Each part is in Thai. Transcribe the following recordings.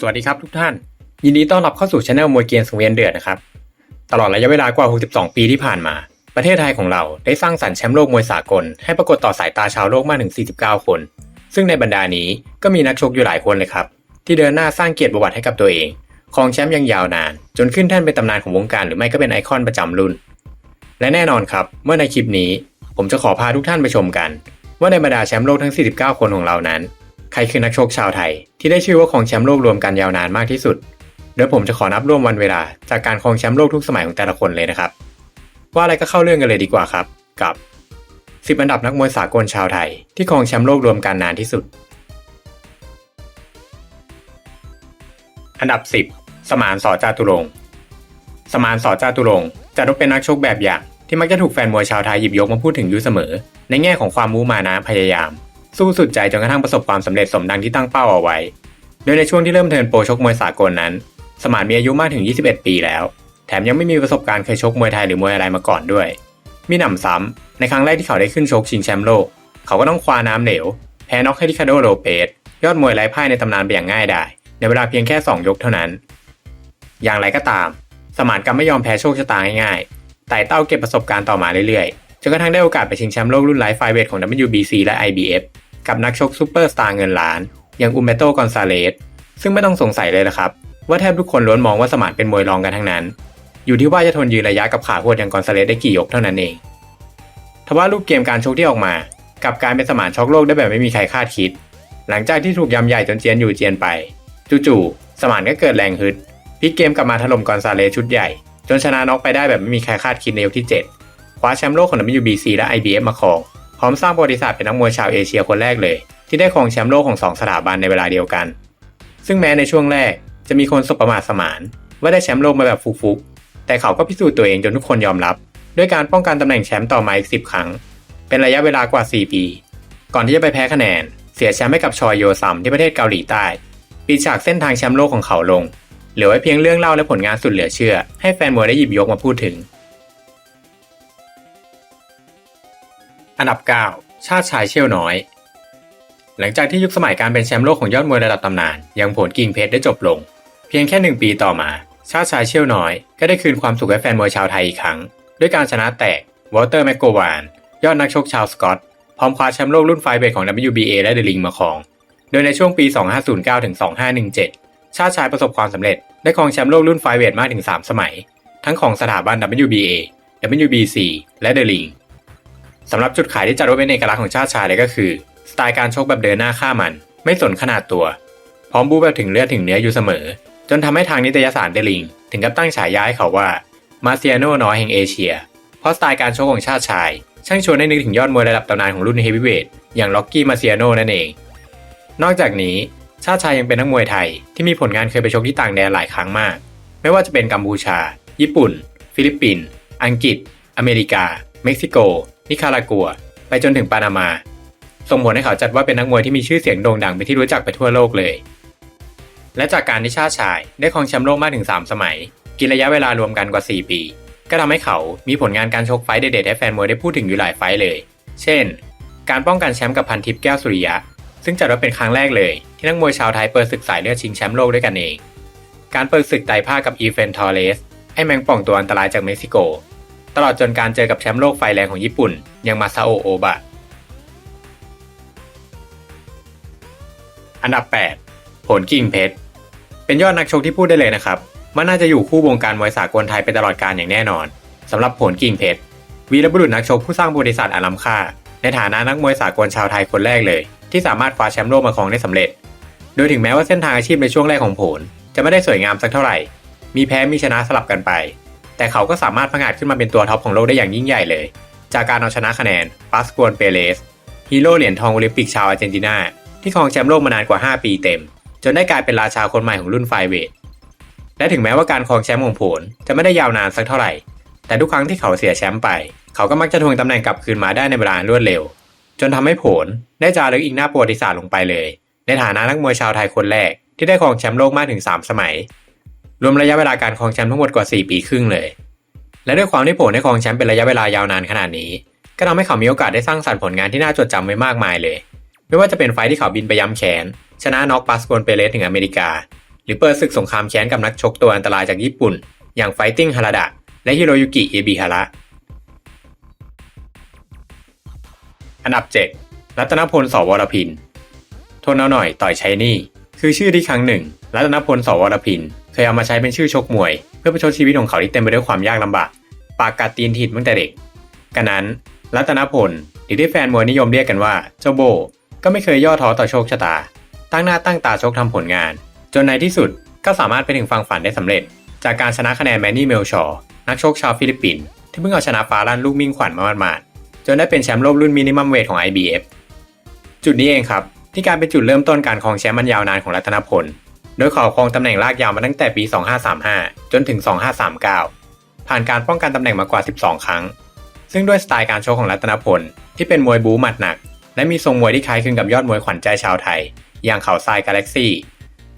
สวัสดีครับทุกท่าน ยินดีต้อนรับเข้าสู่ช anel มวยเกียนสังเวียนเดือดนะครับ ตลอดระยะเวลากว่า 62 ปีที่ผ่านมา ประเทศไทยของเราได้สร้างสรรค์แชมป์โลกมวยสากล ให้ปรากฏต่อสายตาชาวโลกมากถึง 49 คน ซึ่งในบรรดานี้ก็มีนักชกอยู่หลายคนเลยครับ ที่เดินหน้าสร้างเกียรติประวัติให้กับตัวเองครองแชมป์ยังยาวนาน จนขึ้นแท่นเป็นตำนานของวงการหรือไม่ก็เป็นไอคอนประจำรุ่น และแน่นอนครับ เมื่อในคลิปนี้ ผมจะขอพาทุกท่านไปชมกัน ว่าในบรรดาแชมป์โลกทั้ง 49 คนของเรานั้น ครคือนักชกชาวไทย ที่ได้ชื่อว่าครองแชมป์โลกรวมกันยาวนานมากที่สุดเดี๋ยวผมจะขอนับรวมวันเวลา จากการครองแชมป์โลกทุกสมัยของแต่ละคนเลยนะครับ ว่าอะไรก็เข้าเรื่องกันเลยดีกว่าครับ กับ 10 อันดับนักมวยสากลชาวไทย ที่ครองแชมป์โลกรวมกันนานที่สุด อันดับ 10 สมานสอจาตุรงสมานสอจาตุรงจัดว่าเป็นนักชกแบบอย่างที่มักจะถูกแฟนมวยชาวไทยหยิบยกมาพูดถึงอยู่เสมอ ในแง่ของความมุมานะพยายาม สู้สุดใจจนกระทั่งประสบความสำเร็จสมดังที่ตั้งเป้าเอาไว้ โดยในช่วงที่เริ่มเทินโปรชกมวยสากลนั้น สมานมีอายุมากถึง 21 ปีแล้ว แถมยังไม่มีประสบการณ์เคยชกมวยไทยหรือมวยอะไรมาก่อนด้วย มีหนำซ้ำในครั้งแรกที่เขาได้ขึ้นชกชิงแชมป์โลก เขาก็ต้องคว้าน้ำเหลวแพ้น็อกให้ริคาโดโลเปสยอดมวยไร้พ่ายในตำนานไปอย่างง่ายดายในเวลาเพียงแค่ 2 ยกเท่านั้น อย่างไรก็ตาม สมานกลับไม่ยอมแพ้โชคชะตาง่ายๆไต่เต้าเก็บประสบการณ์ต่อมาเรื่อยๆจนกระทั่งได้โอกาสไปชิงแชมป์โลกรุ่นไลฟ์ไฟเวทของ WBC และ IBF กับนักชกซูเปอร์สตาร์เงินล้าน อย่างอุมเบโตกอนซาเลสซึ่งไม่ต้องสงสัยเลยละครับ ว่าแทบทุกคนล้วนมองว่าสมานเป็นมวยรองกันทั้งนั้น อยู่ที่ว่าจะทนยืนระยะกับขาโหดอย่างกอนซาเลสได้กี่ยกเท่านั้นเองทว่ารูปเกมการชกที่ออกมา กับการเป็นสมานช็อกโลกได้แบบไม่มีใครคาดคิด หลังจากที่ถูกยำใหญ่จนเจียนอยู่เจียนไป จู่ๆสมานก็เกิดแรงฮึดพลิกเกมกลับมาถล่มกอนซาเลสชุดใหญ่ จนชนะน็อกไปได้แบบไม่มีใครคาดคิดในยกที่ 7 คว้าแชมป์โลกของ WBC และ IBF มาครอง พร้อมสร้างประวัติศาสตร์เป็นนักมวยชาวเอเชียคนแรกเลย ที่ได้ครองแชมป์โลกของสองสถาบันในเวลาเดียวกัน ซึ่งแม้ในช่วงแรกจะมีคนสบประมาทสมาน ว่าได้แชมป์โลกมาแบบฟุกๆแต่เขาก็พิสูจน์ตัวเองจนทุกคนยอมรับ ด้วยการป้องกันตำแหน่งแชมป์ต่อมาอีก10 ครั้ง เป็นระยะเวลากว่า 4 ปี ก่อนที่จะไปแพ้คะแนน เสียแชมป์ให้กับชอยโยซัมที่ประเทศเกาหลีใต้ปิดฉากเส้นทางแชมป์โลกของเขาลง เหลือไว้เพียงเรื่องเล่าและผลงานสุดเหลือเชื่อ ให้แฟนมวยได้หยิบยกมาพูดถึง อันดับ 9 ชาติชายเชี่ยวน้อย หลังจากที่ยุคสมัยการเป็นแชมป์โลกของยอดมวยระดับตำนานย่างผลกิ่งเพชรได้จบลง เพียงแค่หนึ่งปีต่อมา ชาติชายเชี่ยวน้อย ก็ได้คืนความสุขให้แฟนมวยชาวไทยอีกครั้ง ด้วยการชนะแตกวอลเตอร์แมกโกวาน ยอดนักชกชาวสกอต พร้อมคว้าแชมป์โลกรุ่นไฟเบทของ WBA และเดลิงมาครอง โดยในช่วงปี 2509ถึง2517 ชาติชายประสบความสำเร็จได้ครองแชมป์โลกรุ่นไฟเวทมากถึง 3 สมัย ทั้งของสถาบัน WBA WBC และเดลิง สำหรับจุดขายที่จัดว่าเป็นเอกลักษณ์ของชาติชายเลยก็คือ สไตล์การชกแบบเดินหน้าฆ่ามัน ไม่สนขนาดตัว พร้อมบูแบบถึงเลือดถึงเนื้ออยู่เสมอ จนทำให้ทางนิตยสารเดลิง ถึงกับตั้งฉายาให้เขาว่ามาเซียโนน้อยแห่งเอเชีย เพราะสไตล์การชกของชาติชาย ช่างชวนให้นึกถึงยอดมวยระดับตำนานของรุ่นเฮฟวีเวทอย่างล็อกกี้มาเซียโนนั่นเอง นอกจากนี้ชาติชายยังเป็นนักมวยไทยที่มีผลงานเคยไปชกที่ต่างแดนหลายครั้งมาก ไม่ว่าจะเป็นกัมพูชา ญี่ปุ่น ฟิลิปปินส์ อังกฤษ อเมริกา เม็กซิโก นิคารากัว ไปจนถึงปานามา ส่งผลให้เขาจัดว่าเป็นนักมวยที่มีชื่อเสียงโด่งดังเป็นที่รู้จักไปทั่วโลกเลย และจากการที่ชาติชายได้ครองแชมป์โลกมากถึง 3 สมัย กินระยะเวลารวมกันกว่า 4 ปี ก็ทำให้เขามีผลงานการชกไฟต์เด็ดๆให้แฟนมวยได้พูดถึงอยู่หลายไฟต์เลย เช่น การป้องกันแชมป์กับพันทิพย์แก้วสุริยะ ซึ่งจัดว่าเป็นครั้งแรกเลย ที่นักมวยชาวไทยเปิดศึกสายเลือดชิงแชมป์โลกด้วยกันเอง การเปิดศึกไต่ผ้ากับอีเฟนทอร์เรสไอแมงป่องตัวอันตรายจากเม็กซิโก ตลอดจนการเจอกับแชมป์โลกไฟแรงของญี่ปุ่นย่างมาซาโอโอบะ อันดับ 8 ผลกิ่งเพชร เป็นยอดนักชกที่พูดได้เลยนะครับว่าน่าจะอยู่คู่วงการมวยสากลไทยไปตลอดกาลอย่างแน่นอนสำหรับผลกิ่งเพชรวีรบุรุษนักชกผู้สร้างบริษัทอันล้ำค่า ในฐานะนักมวยสากลชาวไทยคนแรกเลย ที่สามารถคว้าแชมป์โลกมาครองได้สำเร็จ โดยถึงแม้ว่าเส้นทางอาชีพในช่วงแรกของผล จะไม่ได้สวยงามสักเท่าไหร่ มีแพ้มีชนะสลับกันไป แต่เขาก็สามารถพังอาจขึ้นมาเป็นตัวท็อปของโลกได้อย่างยิ่งใหญ่เลย จากการเอาชนะคะแนนปาสกวนเปเรสฮีโร่เหรียญทองโอลิมปิกชาวอาร์เจนตินาที่ครองแชมป์โลกมานานกว่า 5 ปีเต็ม จนได้กลายเป็นราชาคนใหม่ของรุ่นไฟเวทและถึงแม้ว่าการครองแชมป์ของผลจะไม่ได้ยาวนานสักเท่าไหร่ แต่ทุกครั้งที่เขาเสียแชมป์ไป เขาก็มักจะทวงตำแหน่งกลับคืนมาได้ในเวลารวดเร็ว จนทำให้ผลได้จารึกอีกหน้าประวัติศาสตร์ลงไปเลย ในฐานะนักมวยชาวไทยคนแรกที่ได้ครองแชมป์โลกมากถึง 3 สมัย รวมระยะเวลาการครองแชมป์ทั้งหมดกว่า 4 ปีครึ่งเลย และด้วยความที่ผลได้ครองแชมป์เป็นระยะเวลายาวนานขนาดนี้ ก็ทำให้เขามีโอกาสได้สร้างสรรค์ผลงานที่น่าจดจำไว้มากมายเลย ไม่ว่าจะเป็นไฟที่เขาบินไปย้ำแขน ชนะน็อกปาสโกนเปเรสถึงอเมริกา หรือเปิดศึกสงครามแค้นกับนักชกตัวอันตรายจากญี่ปุ่น อย่างไฟติ้งฮาราดะและฮิโรยุกิเอบิฮาระอันดับ 7 รัตนพลสวรพินทนเอาหน่อยต่อยใช้นี่ คือชื่อที่ครั้งหนึ่งรัตนพลสวรพินเคยเอามาใช้เป็นชื่อชกมวย เพื่อประชดชีวิตของเขาที่เต็มไปด้วยความยากลำบากปากกัดตีนถิดตั้งแต่เด็กกันนั้น รัตนพลหรือที่แฟนมวยนิยมเรียกกันว่าเจ้าโบ ก็ไม่เคยย่อท้อต่อโชคชะตา ตั้งหน้าตั้งตาชกทำผลงาน จนในที่สุดก็สามารถไปถึงฝั่งฝันได้สำเร็จ จากการชนะคะแนนแมนนี่เมลชอร์นักชกชาวฟิลิปปินส์ที่เพิ่งเอาชนะฟาลันลูกมิ่งขวัญมาหมาดๆจนได้เป็นแชมป์โลกรุ่นมินิมัมเวทของ IBF จุดนี้เองครับ ที่การเป็นจุดเริ่มต้นการครองแชมป์มันยาวนานของรัตนพล โดยขาครองตำแหน่งลากยาวมาตั้งแต่ปี 2535 จนถึง 2539 ผ่านการป้องกันตำแหน่งมากว่า 12 ครั้ง ซึ่งด้วยสไตล์การโชว์ของรัตนพล ที่เป็นมวยบู๊หมัดหนัก และมีทรงมวยที่คล้ายคลึงกับยอดมวยขวัญใจชาวไทย อย่างเขาทรายกาแล็กซี่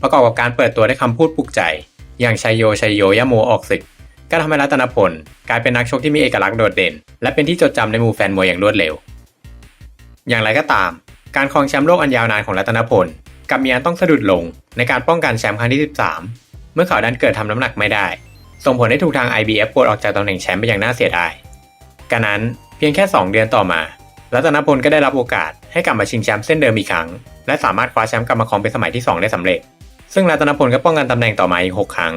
ประกอบกับการเปิดตัวด้วยคำพูดปลุกใจ อย่างชัยโยชัยโยยะโมออกศึก ก็ทำให้รัตนพลกลายเป็นนักชกที่มีเอกลักษณ์โดดเด่น และเป็นที่จดจำในหมู่แฟนมวยอย่างรวดเร็ว อย่างไรก็ตาม การครองแชมป์โลกอันยาวนานของรัตนพลกับมีอันต้องสะดุดลงในการป้องกันแชมป์ครั้งที่ 13 เมื่อเขาดันเกิดทำน้ำหนักไม่ได้ ส่งผลให้ถูกทาง IBF ปลดออกจากตำแหน่งแชมป์ไปอย่างน่าเสียดายกันนั้นเพียงแค่ 2 เดือนต่อมา รัตนพลก็ได้รับโอกาสให้กลับมาชิงแชมป์เส้นเดิมอีกครั้ง และสามารถคว้าแชมป์กลับมาครองเป็นสมัยที่ 2 ได้สำเร็จ ซึ่งรัตนพลก็ป้องกันตำแหน่งต่อมาอีก 6 ครั้ง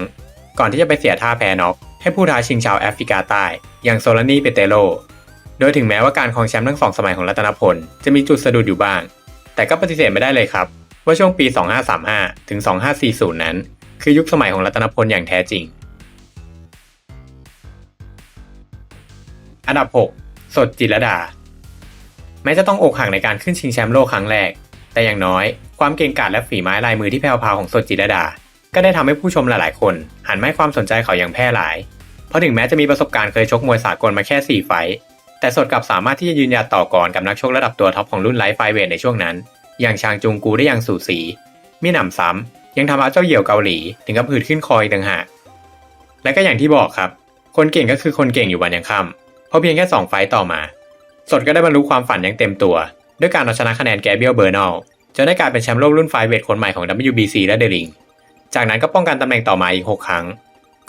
ก่อนที่จะไปเสียท่าแพ้น็อกให้ผู้ท้าชิงชาวแอฟริกาใต้ อย่างโซลานีเปเตโล โดยถึงแม้ว่าการครองแชมป์ทั้งสองสมัยของรัตนพลจะมีจุดสะดุดอยู่บ้าง แต่ก็ปฏิเสธไม่ได้เลยครับ ว่าช่วงปี 2535 ถึง 2540 นั้น คือยุคสมัยของรัตนพลอย่างแท้จริง อันดับ 6 สดจิรดา แม้จะต้องอกหักในการขึ้นชิงแชมป์โลกครั้งแรก แต่อย่างน้อย ความเก่งกาจและฝีไม้ลายมือที่แผ่วพราวของสดจิรดา ก็ได้ทำให้ผู้ชมหลายๆ คน หันมาให้ความสนใจเขาอย่างแพร่หลาย เพราะถึงแม้จะมีประสบการณ์เคยชกมวยสากลมาแค่ 4 ไฟ แต่สดกลับสามารถที่จะยืนหยัดต่อกรกับนักชกระดับตัวท็อปของรุ่นไลฟ์ไฟเวทในช่วงนั้น อย่างชางจุงกูได้อย่างสูสีมีหนำซ้ำยังทำเอาเจ้าเหี่ยวเกาหลีถึงกับผืดขึ้นคอยต่างหากและก็อย่างที่บอกครับ คนเก่งก็คือคนเก่งอยู่วันยังค่ำเพราะเพียงแค่2ไฟต์ต่อมา สดก็ได้บรรลุความฝันอย่างเต็มตัว ด้วยการเอาชนะคะแนนแกเบียลเบอร์นอลจนได้กลายเป็นแชมป์โลกรุ่นไฟเวทคนใหม่ของ WBC และเดลิงจากนั้นก็ป้องกันตำแหน่งต่อมาอีก 6 ครั้ง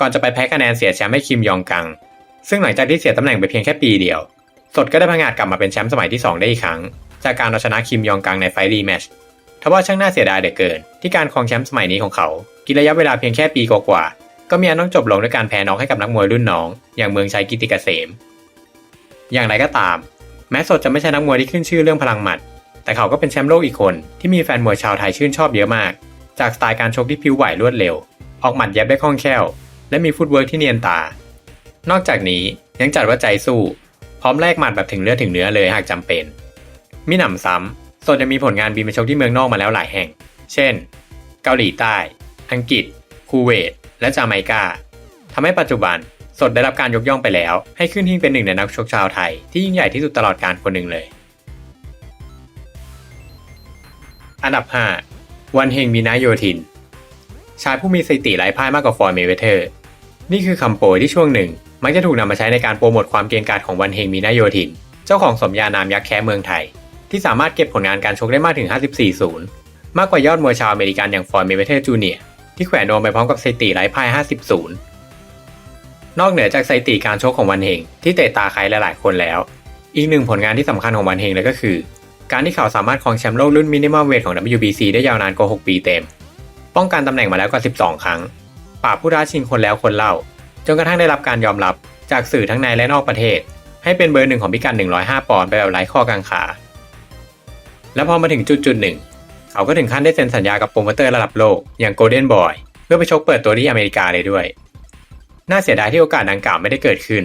ก่อนจะไปแพ้คะแนนเสียแชมป์ให้คิมยองกัง ซึ่งหลังจากที่เสียตำแหน่งไปเพียงแค่ปีเดียว สดก็ได้พังงาดกลับมาเป็นแชมป์สมัยที่ 2 ได้อีกครั้ง จากการเอาชนะคิมยองกังในไฟรีแมชทว่าช่างน่าเสียดายเหลือเกิน ที่การครองแชมป์สมัยนี้ของเขา กินระยะเวลาเพียงแค่ปีกว่าๆก็มีอันต้องจบลงด้วยการแพ้น็อกให้กับนักมวยรุ่นน้อง อย่างเมืองชัยกิติเกษม อย่างไรก็ตาม แม้สดจะไม่ใช่นักมวยที่ขึ้นชื่อเรื่องพลังหมัด แต่เขาก็เป็นแชมป์โลกอีกคนที่มีแฟนมวยชาวไทยชื่นชอบเยอะมาก จากสไตล์การชกที่พิ้วไหวรวดเร็ว ออกหมัดเย็บได้คล่องแคล่ว และมีฟุตเวิร์กที่เนียนตา นอกจากนี้ยังจัดว่าใจสู้ พร้อมแลกหมัดแบบถึงเลือดถึงเนื้อเลยหากจำเป็น มิหนำซ้ำสดยังมีผลงานบินไปชกที่เมืองนอกมาแล้วหลายแห่ง เช่น เกาหลีใต้ อังกฤษ คูเวต และจาไมกาทำให้ปัจจุบันสดได้รับการยกย่องไปแล้ว ให้ขึ้นหิ้งเป็นหนึ่งในนักชกชาวไทยที่ยิ่งใหญ่ที่สุดตลอดการคนหนึ่งเลย อันดับ 5 วันเฮงมีนาโยธิน ชายผู้มีสถิติไร้พ่ายมากกว่าฟอร์เมเวเทอร์ นี่คือคำโปรยที่ช่วงหนึ่ง มักจะถูกนำมาใช้ในการโปรโมทความเก่งกาจของวันเฮงมีนาโยธิน เจ้าของสมญานามยักษ์แค้เมืองไทย ที่สามารถเก็บผลงานการชกได้มากถึง 54 ศูนย์ มากกว่ายอดมวยชาวอเมริกันอย่างฟอร์เมเวเทอร์จูเนียที่แขวนนวมไปพร้อมกับสถิติไร้พ่าย 50 ศูนย์ นอกเหนือจากสถิติการชกของวันเฮงที่เตะตาใครหลายๆคนแล้ว อีกหนึ่งผลงานที่สำคัญของวันเฮงเลยก็คือ การที่เขาสามารถครองแชมป์โลกรุ่นมินิมัมเวทของ WBC ได้ยาวนานกว่า 6 ปีเต็ม ป้องกันตำแหน่งมาแล้วกว่า 12 ครั้งปราผู้ท้าชิงคนแล้วคนเล่า จนกระทั่งได้รับการยอมรับจากสื่อทั้งในและนอกประเทศ ให้เป็นเบอร์หนึ่งของพิกัด105 ปอนด์ไปแบบไร้ข้อกังขา และพอมาถึงจุดจุดหนึ่งเขาก็ถึงขั้นได้เซ็นสัญญากับโปรโมเตอร์ระดับโลกอย่างโกลเด้นบอยเพื่อไปชกเปิดตัวที่อเมริกาเลยด้วย น่าเสียดายที่โอกาสดังกล่าวไม่ได้เกิดขึ้น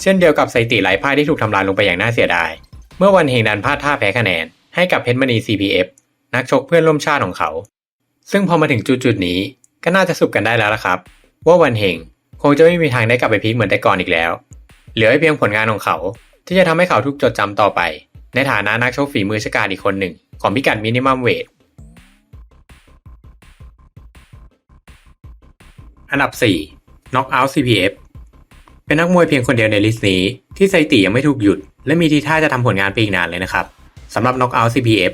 เช่นเดียวกับสถิติไร้พ่ายที่ถูกทำลายลงไปอย่างน่าเสียดาย เมื่อวันเฮงดันพลาดท่าแพ้คะแนนให้กับเพชรมณี CPF นักชกเพื่อนร่วมชาติของเขา ซึ่งพอมาถึงจุดจุดนี้ก็น่าจะสรุปกันได้แล้วละครับ ว่าวันเฮง คงจะไม่มีทางได้กลับไปพีคเหมือนแต่ก่อนอีกแล้ว เหลือเพียงผลงานของเขา ที่จะทำให้เขาถูกจดจำต่อไป ในฐานะนักชกฝีมือชกาจอีกคนหนึ่ง ของพิกัดมินิมัมเวทอันดับ 4 Knockout CPF เป็นนักมวยเพียงคนเดียวในลิสต์นี้ ที่สถิติยังไม่ถูกหยุด และมีทีท่าจะทำผลงานไปอีกนานเลยนะครับสำหรับ Knockout CPF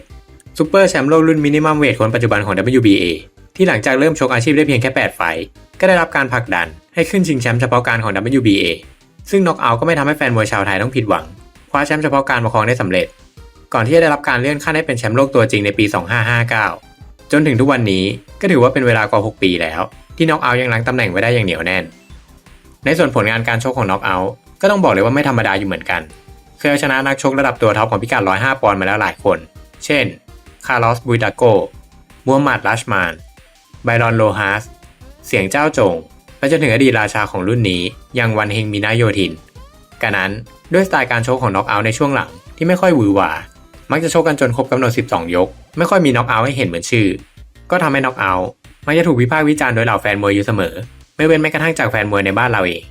ซูเปอร์แชมป์โลกรุ่นมินิมัมเวทคนปัจจุบันของ WBA ที่หลังจากเริ่มชกอาชีพได้เพียงแค่ 8 ไฟ ก็ได้รับการผลักดัน ให้ขึ้นชิงแชมป์เฉพาะการของ WBA ซึ่งน็อกเอาท์ก็ไม่ทำให้แฟนมวยชาวไทยต้องผิดหวัง คว้าแชมป์เฉพาะการมาครองได้สำเร็จ ก่อนที่จะได้รับการเลื่อนขั้นให้เป็นแชมป์โลกตัวจริงในปี 2559 จนถึงทุกวันนี้ก็ถือว่าเป็นเวลากว่า 6 ปีแล้ว ที่น็อกเอาท์ยังรั้งตำแหน่งไว้ได้อย่างเหนียวแน่น ในส่วนผลงานการชกของน็อกเอาท์ก็ต้องบอกเลยว่าไม่ธรรมดาอยู่เหมือนกัน เคยเอาชนะนักชกระดับตัวท็อปของพิกัด 105 ปอนด์มาแล้วหลายคน เช่น คาร์ลอส บุยดาโกมูฮัมหมัด ลัชมาน ไบรอน โลฮาส เสียงเจ้าจง และจนถึงอดีตราชาของรุ่นนี้อย่างวันเฮงมินาโยทินกันนั้นด้วยสไตล์การชกของน็อกเอาท์ในช่วงหลังที่ไม่ค่อยหวือหวา มักจะชกกันจนครบกำหนด 12 ยก ไม่ค่อยมีน็อกเอาท์ให้เห็นเหมือนชื่อ ก็ทำให้น็อกเอาท์มักจะถูกวิพากษ์วิจารณ์โดยเหล่าแฟนมวยอยู่เสมอ ไม่เว้นแม้กระทั่งจากแฟนมวยในบ้านเราเอง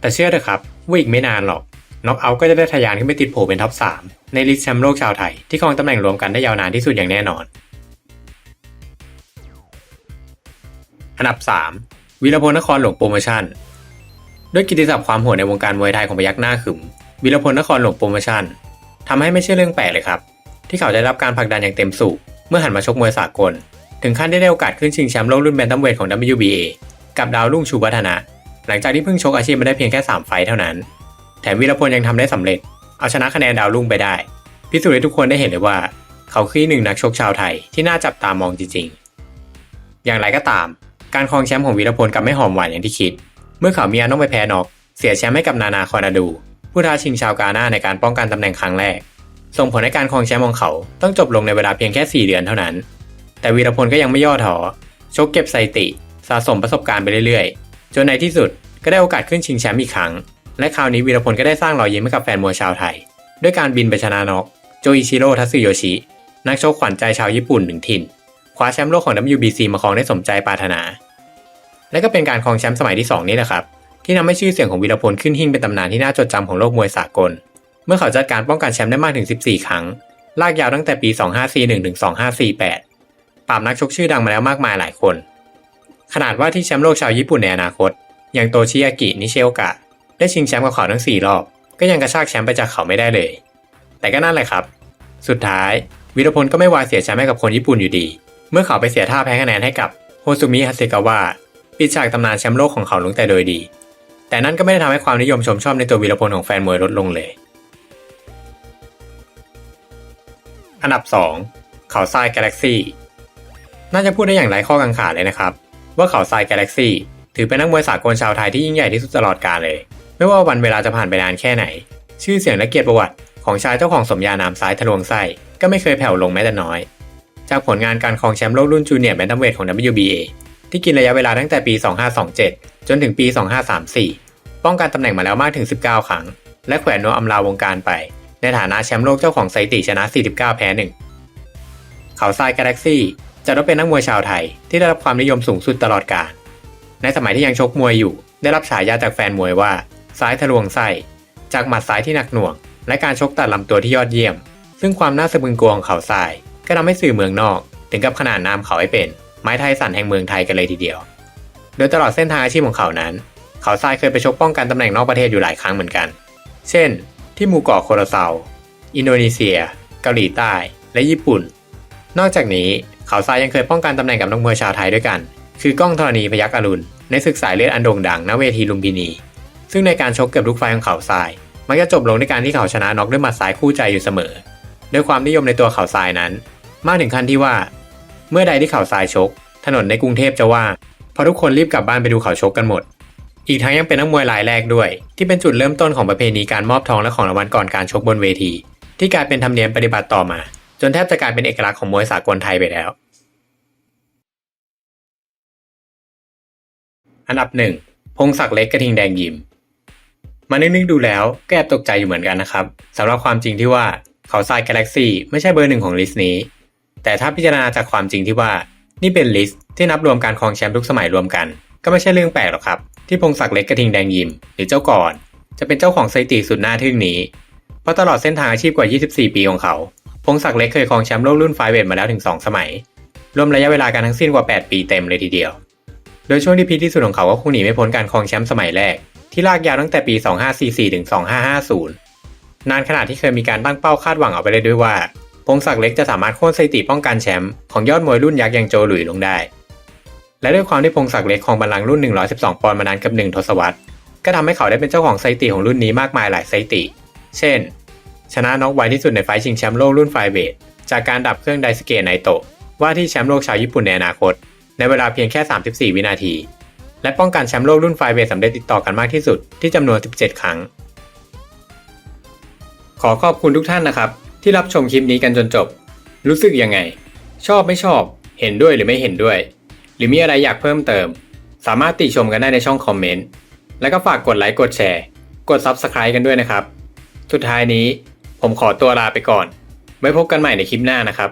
แต่เชื่อเถอะครับว่าอีกไม่นานหรอกน็อกเอาท์ก็จะได้ทะยานขึ้นไปติดโผเป็นท็อป 3 ในลิสต์แชมป์โลกชาวไทยที่ครองตำแหน่งรวมกันได้ยาวนานที่สุดอย่างแน่นอน อันดับ 3 วีรพลนครหลวงโปรโมชั่น ด้วยกิตติศัพท์ความโหดในวงการมวยไทยของพยักหน้าขึมวีรพลนครหลวงโปรโมชั่นทำให้ไม่ใช่เรื่องแปลกเลยครับ ที่เขาได้รับการผลักดันอย่างเต็มสูบเมื่อหันมาชกมวยสากล ถึงขั้นได้ได้โอกาสขึ้นชิงแชมป์โลกรุ่นแบนตัมเวทของ WBA กับดาวรุ่งชูวัฒนะ หลังจากที่เพิ่งชกอาชีพมาได้เพียงแค่ 3 ไฟเท่านั้น แถมวีรพลยังทำได้สำเร็จ เอาชนะคะแนนดาวรุ่งไปได้ พิสูจน์ให้ทุกคนได้เห็นเลยว่า เขาคือหนึ่งนักชกชาวไทยที่น่าจับตามองจริงๆ อย่างไรก็ตาม การครองแชมป์ของวีรพลกับไม่หอมหวานอย่างที่คิด เมื่อเขามีอันต้องไปแพ้นอก เสียแชมป์ให้กับนานาคอนาดู ผู้ท้าชิงชาวกาหน้าในการป้องกันตำแหน่งครั้งแรก ส่งผลให้การครองแชมป์ของเขาต้องจบลงในเวลาเพียงแค่ 4 เดือนเท่านั้น แต่วีรพลก็ยังไม่ย่อท้อชกเก็บสถิติ สะสมประสบการณ์ไปเรื่อยๆ จนในที่สุดก็ได้โอกาสขึ้นชิงแชมป์อีกครั้ง และคราวนี้วีรพลก็ได้สร้างรอยยิ้มให้กับแฟนมวยชาวไทย ด้วยการบินไปชนะนอกโจอิชิโร่ทัตสึโยชิ นักชกขวัญใจชาวญี่ปุ่นหนึ่งถิ่น คว้าแชมป์โลกของ WBC มาครองได้สมใจปรารถนา และก็เป็นการครองแชมป์สมัยที่ 2 นี้แหละครับ ที่ทำให้ชื่อเสียงของวีรพลขึ้นหิ่งเป็นตำนานที่น่าจดจำของโลกมวยสากล เมื่อเขาจัดการป้องกันแชมป์ได้มากถึง 14 ครั้ง ลากยาวตั้งแต่ปี 2541ถึง2548 ปราบนักชกชื่อดังมาแล้วมากมายหลายคน ขนาดว่าที่แชมป์โลกชาวญี่ปุ่นในอนาคต อย่างโตชิยากินิเชโอกะ ได้ชิงแชมป์กับเขาทั้ง 4 รอบ ก็ยังกระชากแชมป์ไปจากเขาไม่ได้เลย แต่ก็นั่นแหละครับ สุดท้ายวีรพลก็ไม่วายเสียแชมป์ให้กับคนญี่ปุ่นอยู่ดี เมื่อเขาไปเสียท่าแพ้คะแนนให้กับโฮซุมิฮาเซกาวะปิดฉากตำนานแชมป์โลกของเขาลงแต่โดยดี แต่นั่นก็ไม่ได้ทำให้ความนิยมชมชอบในตัววีรพลของแฟนมวยลดลงเลย อันดับ 2 เขาทรายกาแล็กซี่น่าจะพูดได้อย่างไร้ข้อกังขาเลยนะครับ ว่าเขาทรายกาแล็กซี่ถือเป็นนักมวยสากลชาวไทยที่ยิ่งใหญ่ที่สุดตลอดกาลเลย ไม่ว่าวันเวลาจะผ่านไปนานแค่ไหน ชื่อเสียงและเกียรติประวัติของชายเจ้าของสมญานามซ้ายทะลวงไส้ก็ไม่เคยแผ่วลงแม้แต่น้อย จากผลงานการครองแชมป์โลกรุ่นจูเนียร์แบนตัมเวทของ WBA ที่กินระยะเวลาตั้งแต่ปี 2527 จนถึงปี 2534 ป้องกันตำแหน่งมาแล้วมากถึง 19 ครั้ง และแขวนนวอำลาวงการไป ในฐานะแชมป์โลกเจ้าของสถิติชนะ 49 แพ้ 1 เขาทรายกาแล็กซี่จะต้องเป็นนักมวยชาวไทยที่ได้รับความนิยมสูงสุดตลอดกาล ในสมัยที่ยังชกมวยอยู่ ได้รับฉายาจากแฟนมวยว่า ซ้ายทะลวงไส้ จากหมัดซ้ายที่หนักหน่วง และการชกตัดลำตัวที่ยอดเยี่ยม ซึ่งความน่าสะพรึงกลัวของเขาทราย ก็ทำให้สื่อเมืองนอก ถึงกับขนานนามเขาให้เป็นไม้ไทยสันแห่งเมืองไทยกันเลยทีเดียว โดยตลอดเส้นทางอาชีพของเขานั้น เขาทรายเคยไปชกป้องกันตำแหน่งนอกประเทศอยู่หลายครั้งเหมือนกัน เช่น ที่หมู่เกาะโคโรเซาอินโดนีเซีย เกาหลีใต้ และญี่ปุ่น นอกจากนี้เขาทรายยังเคยป้องกันตำแหน่งกับนักมวยชาวไทยด้วยกัน คือก้องธรณีพยักอรุณ ในศึกสายเลือดอันโด่งดังณเวทีลุมพินี ซึ่งในการชกเกือบทุกไฟของเขาทรายมักจะจบลงด้วยการที่เขาชนะน็อกด้วยหมัดซ้ายคู่ใจอยู่เสมอ ด้วยความนิยมในตัวเขาทรายนั้น มากถึงขั้นที่ว่า เมื่อใดที่เขาทรายชก ถนนในกรุงเทพจะว่างเพราะทุกคนรีบกลับบ้านไปดูเขาชกกันหมด อีกทั้งยังเป็นนักมวยรายแรกด้วย ที่เป็นจุดเริ่มต้นของประเพณีการมอบทองและของรางวัลก่อนการชกบนเวที ที่กลายเป็นธรรมเนียมปฏิบัติต่อมา จนแทบจะกลายเป็นเอกลักษณ์ของมวยสากลไทยไปแล้ว อันดับหนึ่งพงศักดิ์เล็กกระทิงแดงยิมมานึกๆดูแล้วก็แอบตกใจอยู่เหมือนกันนะครับสำหรับความจริงที่ว่าเขาทรายกาแล็กซี่ไม่ใช่เบอร์หนึ่งของลิสต์นี้ แต่ถ้าพิจารณาจากความจริงที่ว่านี่เป็นลิสต์ที่นับรวมการครองแชมป์ทุกสมัยรวมกัน ก็ไม่ใช่เรื่องแปลกหรอกครับ ที่พงศักดิ์เล็กกระทิงแดงยิม หรือเจ้าก่อน จะเป็นเจ้าของสถิติสุดน่าทึ่งนี้ เพราะตลอดเส้นทางอาชีพกว่า 24 ปีของเขา พงศักดิ์เล็กเคยครองแชมป์โลกรุ่นไฟเวทมาแล้วถึง 2 สมัย รวมระยะเวลาการทั้งสิ้นกว่า 8 ปีเต็มเลยทีเดียว โดยช่วงที่พีที่สุดของเขาก็คงหนีไม่พ้นการครองแชมป์สมัยแรกที่ลากยาวตั้งแต่ปี 2544 ถึง 2550 นานขนาดที่เคยมีการตั้งเป้าคาดหวังเอาไปเลยด้วยว่า พงศักดิ์เล็กจะสามารถโค่นสถิติป้องกันแชมป์ของยอดมวยรุ่นยักษ์อย่างโจหลุยลงได้ และด้วยความที่พงศักดิ์เล็กของบัลลังก์รุ่น 112 ปอนด์มานานกับ 1 ทศวรรษ ก็ทำให้เขาได้เป็นเจ้าของสถิติของรุ่นนี้มากมายหลายสถิติ เช่น ชนะน็อกไวที่สุดในไฟชิงแชมป์โลกรุ่นไฟเวทจากการดับเครื่องไดสเกตไนโตะว่าที่แชมป์โลกชาวญี่ปุ่นในอนาคต ในเวลาเพียงแค่ 34 วินาที และป้องกันแชมป์โลกรุ่นไฟเวทสำเร็จติดต่อกันมากที่สุดที่จำนวน 17 ครั้ง ขอขอบคุณทุกท่านนะครับ ที่รับชมคลิปนี้กันจนจบ รู้สึกยังไง ชอบไม่ชอบ เห็นด้วยหรือไม่เห็นด้วย หรือมีอะไรอยากเพิ่มเติม สามารถติชมกันได้ในช่องคอมเมนต์ แล้วก็ฝากกดไลค์กดแชร์ กด Subscribe กันด้วยนะครับ สุดท้ายนี้ผมขอตัวลาไปก่อน ไว้พบกันใหม่ในคลิปหน้านะครับ